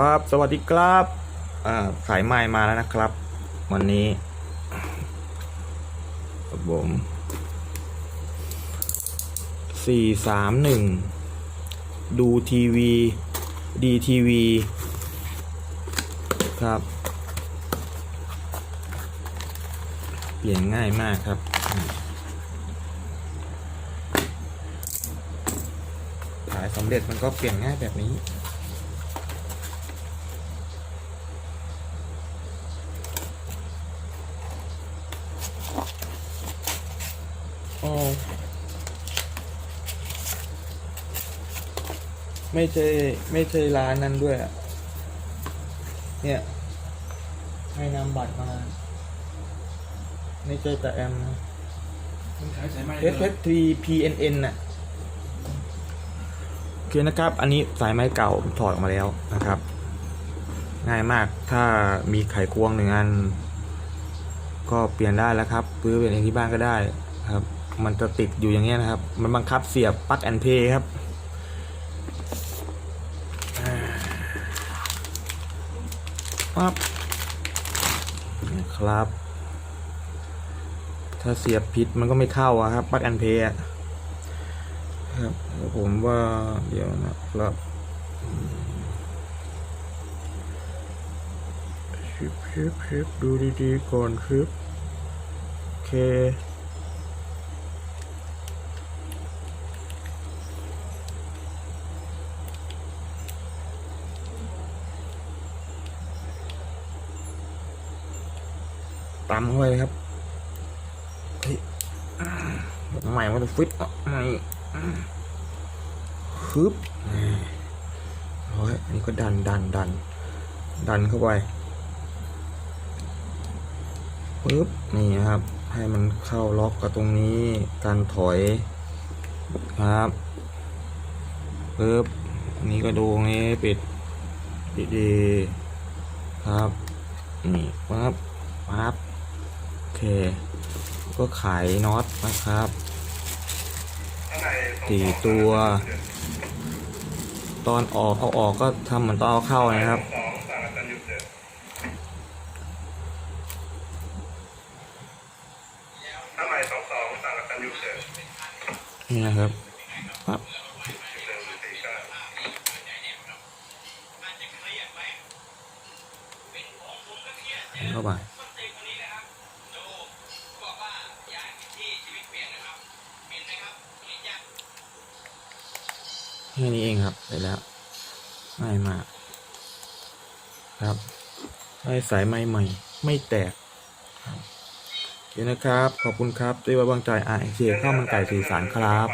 ครับ สวัสดีครับอ่าสายไม้มาแล้วนะครับ วันนี้ครับผมสี่สามหนึ่งดูทีวีดีทีวี ครับ เปลี่ยนง่ายมากครับอืมขายสำเร็จมันก็เปลี่ยนง่ายแบบนี้ อ๋อไม่ใช่ไม่ใช่ร้านนั้นด้วยอะเนี่ย ให้นำบัตรมา ไม่ใช่แต่แอมนะคุณขายสายไหม H H T P N N น่ะโอเคนะครับ อันนี้สายไม้เก่าผมถอดออกมาแล้วนะครับ ง่ายมากถ้ามีไขควงหนึ่งอัน ก็เปลี่ยนได้แล้วครับซื้อเป็นเองที่บ้านก็ได้ครับ มันจะติดอยู่อย่างเงี้ยนะครับ มันบังคับเสียบปลั๊กแอนเพย์ครับ ปั๊บนะครับ ถ้าเสียบผิดมันก็ไม่เข้าอะครับปลั๊กแอนเพย์ครับผมว่าเดี๋ยวนะครับชิบชิบชิบดูดีๆก่อนครับโอเค ตามเข้าไปเลยครับเฮ้ยใหม่มันจะฟิตอะใหม่ฮึบโอ้ยอันนี้ก็ดันดันดันดันเข้าไปปึ๊บนี่ครับ ให้มันเข้าล็อกกับตรงนี้การถอยครับปึ๊บอันนี้ก็ดูงนี้ปิดดีๆครับนี่ปั๊บปั๊บ เค ก็ไขน็อตนะครับสี่ตัว ตอนออกเอาออกก็ทำเหมือนตอนเอาเข้านะครับถ้าใหม่สองสองต่างกันยูเซอร์นี่นะครับปั๊บเข้าไป แค่นี้เองครับเสร็จแล้วง่ายมากครับให้สายไม้ใหม่ ไม่แตกครับโอเคนะครับ ขอบคุณครับด้วยไว้วางใจอ่าเข้าวมันไก่สีสารครับ